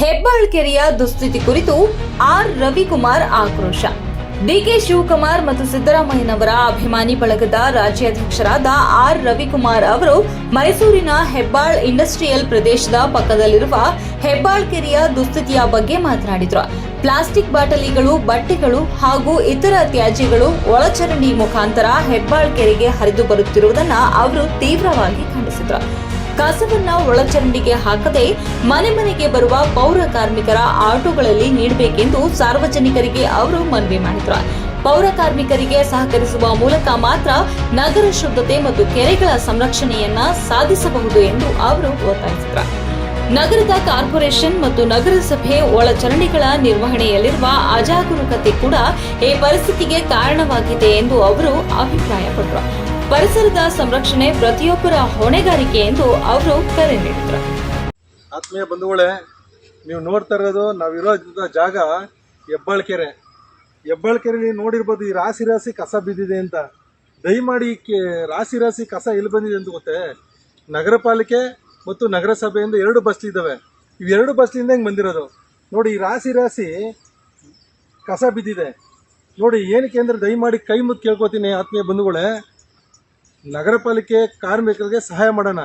ಹೆಬ್ಬಾಳ್ ಕೆರೆಯ ದುಸ್ಥಿತಿ ಕುರಿತು ಆರ್. ರವಿಕುಮಾರ್ ಆಕ್ರೋಶ. ಡಿಕೆ ಶಿವಕುಮಾರ್ ಮತ್ತು ಸಿದ್ದರಾಮಯ್ಯನವರ ಅಭಿಮಾನಿ ಬಳಗದ ರಾಜ್ಯಾಧ್ಯಕ್ಷರಾದ ಆರ್. ರವಿಕುಮಾರ್ ಅವರು ಮೈಸೂರಿನ ಹೆಬ್ಬಾಳ್ ಇಂಡಸ್ಟ್ರಿಯಲ್ ಪ್ರದೇಶದ ಪಕ್ಕದಲ್ಲಿರುವ ಹೆಬ್ಬಾಳ್ಕೆರೆಯ ದುಸ್ಥಿತಿಯ ಬಗ್ಗೆ ಮಾತನಾಡಿದರು. ಪ್ಲಾಸ್ಟಿಕ್ ಬಾಟಲಿಗಳು, ಬಟ್ಟೆಗಳು ಹಾಗೂ ಇತರ ತ್ಯಾಜ್ಯಗಳು ಒಳಚರಂಡಿ ಮುಖಾಂತರ ಹೆಬ್ಬಾಳ್ ಕೆರೆಗೆ ಹರಿದು ಬರುತ್ತಿರುವುದನ್ನು ಅವರು ತೀವ್ರವಾಗಿ ಖಂಡಿಸಿದರು. ಕಸವನ್ನ ಒಳಚರಂಡಿಗೆ ಹಾಕದೆ ಮನೆ ಮನೆಗೆ ಬರುವ ಪೌರ ಕಾರ್ಮಿಕರ ಆಟೋಗಳಲ್ಲಿ ನೀಡಬೇಕೆಂದು ಸಾರ್ವಜನಿಕರಿಗೆ ಅವರು ಮನವಿ ಮಾಡಿದ್ರು. ಪೌರ ಕಾರ್ಮಿಕರಿಗೆ ಸಹಕರಿಸುವ ಮೂಲಕ ಮಾತ್ರ ನಗರ ಶುದ್ಧತೆ ಮತ್ತು ಕೆರೆಗಳ ಸಂರಕ್ಷಣೆಯನ್ನ ಸಾಧಿಸಬಹುದು ಎಂದು ಅವರು ಒತ್ತಾಯಿಸಿದರು. ನಗರದ ಕಾರ್ಪೊರೇಷನ್ ಮತ್ತು ನಗರಸಭೆ ಒಳಚರಂಡಿಗಳ ನಿರ್ವಹಣೆಯಲ್ಲಿರುವ ಅಜಾಗರೂಕತೆ ಕೂಡ ಈ ಪರಿಸ್ಥಿತಿಗೆ ಕಾರಣವಾಗಿದೆ ಎಂದು ಅವರು ಅಭಿಪ್ರಾಯಪಟ್ಟರು. ಪರಿಸರದ ಸಂರಕ್ಷಣೆ ಪ್ರತಿಯೊಬ್ಬರ ಹೊಣೆಗಾರಿಕೆ ಎಂದು ಅವರು ಕರೆ ನೀಡಿದರು. ಆತ್ಮೀಯ ಬಂಧುಗಳೇ, ನೀವು ನೋಡ್ತಾ ಇರೋದು ನಾವಿರೋ ಜಾಗ ಹೆಬ್ಬಾಳ್ಕೆರೆ. ಹೆಬ್ಬಾಳ್ಕೆರೆ ನೀವು ನೋಡಿರ್ಬೋದು ಈ ರಾಶಿ ರಾಶಿ ಕಸ ಬಿದ್ದಿದೆ ಅಂತ. ದಯಮಾಡಿ ರಾಸಿ ರಾಶಿ ಕಸ ಎಲ್ಲಿ ಬಂದಿದೆ ಅಂತ ಗೊತ್ತೇ? ನಗರ ಪಾಲಿಕೆ ಮತ್ತು ನಗರಸಭೆಯಿಂದ ಎರಡು ಬಸ್ ಇದ್ದಾವೆ. ಇವೆರಡು ಬಸ್ಸಿಂದ ಹಿಂಗೆ ಬಂದಿರೋದು? ನೋಡಿ, ಈ ರಾಶಿ ರಾಶಿ ಕಸ ಬಿದ್ದಿದೆ. ನೋಡಿ, ಏನಕ್ಕೆ ಅಂದರೆ ದಯಮಾಡಿ ಕೈ ಮುದ್ದು ಕೇಳ್ಕೊತೀನಿ ಆತ್ಮೀಯ ಬಂಧುಗಳೇ. ನಗರ ಪಾಲಿಕೆ ಕಾರ್ಮಿಕರಿಗೆ ಸಹಾಯ ಮಾಡೋಣ.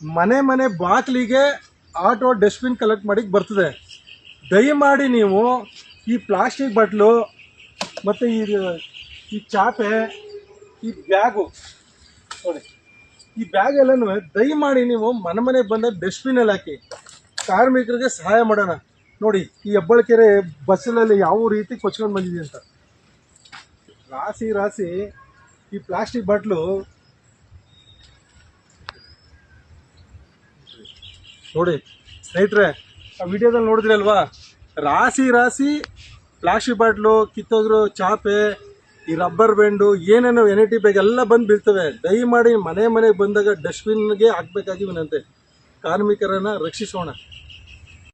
ಮನೆ ಮನೆ ಬಾಕ್ಲಿಗೆ ಆಟೋ ಡಸ್ಟ್ಬಿನ್ ಕಲೆಕ್ಟ್ ಮಾಡಿ ಬರ್ತದೆ. ದಯಮಾಡಿ ನೀವು ಈ ಪ್ಲಾಸ್ಟಿಕ್ ಬಾಟ್ಲು ಮತ್ತು ಈ ಈ ಚಾಪೆ, ಈ ಬ್ಯಾಗು, ನೋಡಿ, ಈ ಬ್ಯಾಗ್ ಎಲ್ಲನೂ ದಯಮಾಡಿ ನೀವು ಮನೆ ಮನೆಗೆ ಬಂದ ಡಸ್ಟ್ಬಿನಲ್ಲಿ ಹಾಕಿ ಕಾರ್ಮಿಕರಿಗೆ ಸಹಾಯ ಮಾಡೋಣ. ನೋಡಿ, ಈ ಹೆಬ್ಬಳ್ಕೆರೆ ಬಸ್ಸಲ್ಲಿ ಯಾವ ರೀತಿ ಕೊಚ್ಕೊಂಡು ಬಂದಿದೆ ಅಂತ. ರಾಸಿ ರಾಸಿ ಈ ಪ್ಲಾಸ್ಟಿಕ್ ಬಾಟ್ಲು ನೋಡಿ, ಸ್ನೇಹಿತರೆ, ಆ ವಿಡಿಯೋದಲ್ಲಿ ನೋಡಿದ್ರಲ್ವಾ? ರಾಸಿ ರಾಸಿ ಪ್ಲಾಸ್ಟಿಕ್ ಬಾಟ್ಲು, ಕಿತ್ತೋಗಿರೋ ಚಾಪೆ, ಈ ರಬ್ಬರ್ ಬ್ಯಾಂಡು ಏನೇನೋ ಎನ್ ಟಿ ಬ್ಯಾಗ್ ಎಲ್ಲ ಬಂದು ಬೀಳ್ತವೆ. ದಯಮಾಡಿ ಮನೆ ಮನೆಗೆ ಬಂದಾಗ ಡಸ್ಟ್ಬಿನ್ಗೆ ಹಾಕಬೇಕಾಗಿ ವಿನಂತೆ. ಕಾರ್ಮಿಕರನ್ನು ರಕ್ಷಿಸೋಣ.